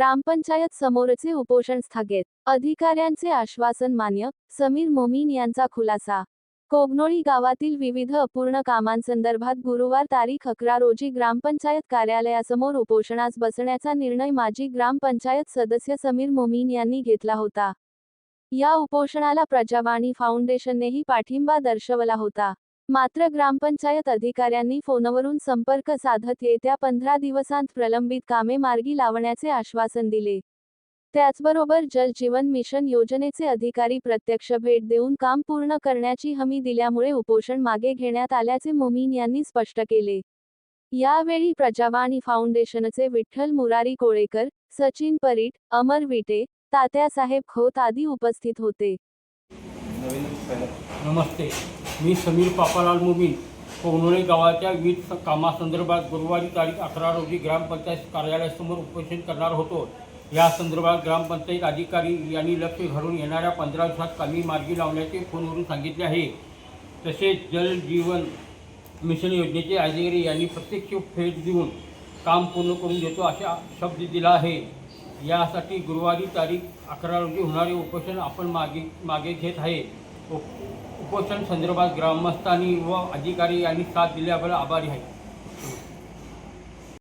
ग्रामपंचायत समोरचे उपोषण स्थगित. अधिकाऱ्यांचे आश्वासन मान्य समीर मोमीन यांचा खुलासा. कोगनोळी गावातील विविध अपूर्ण कामांसंदर्भात गुरुवार तारीख अकरा रोजी ग्रामपंचायत कार्यालयासमोर उपोषणास बसण्याचा निर्णय माजी ग्रामपंचायत सदस्य समीर मोमीन यांनी घेतला होता. या उपोषणाला प्रजावाणी फाउंडेशननेही पाठिंबा दर्शवला होता. मात्र ग्रामपंचायत अधिकाऱ्यांनी फोनवरून संपर्क साधत येत्या पंधरा दिवसांत प्रलंबित कामे मार्गी लावण्याचे आश्वासन दिले. त्याचबरोबर जल जीवन मिशन योजनेचे अधिकारी प्रत्यक्ष भेट देऊन काम पूर्ण करण्याची हमी दिल्यामुळे उपोषण मागे घेण्यात आल्याचे मोमीन यांनी स्पष्ट केले. यावेळी प्रजावाणी फाउंडेशनचे विठ्ठल मुरारी कोळेकर सचिन परीट अमर विटे तात्यासाहेब खोत आदी उपस्थित होते. नमस्ते. मी समीर पापालाल मुमीन. कोवनोळे गावाच्या वीज कामासंदर्भात गुरुवारी तारीख अकरा रोजी ग्रामपंचायत कार्यालयासमोर उपोषण करणार होतो. या संदर्भात ग्रामपंचायत अधिकारी यांनी लक्ष घालून येणाऱ्या पंधरा दिवसात कामी मार्गी लावण्याचे फोनवरून सांगितले आहे. तसेच जल जीवन मिशन योजनेचे अधिकारी यांनी प्रत्यक्ष भेट देऊन काम पूर्ण करून देतो अशा शब्द दिला आहे. यासाठी गुरुवारी तारीख अकरा रोजी होणारे उपोषण आपण मागे मागे घेत आहे. उपोषण संदर्भात ग्रामस्थांनी व अधिकारी यांनी साथ दिल्याबद्दल आभारी आहे.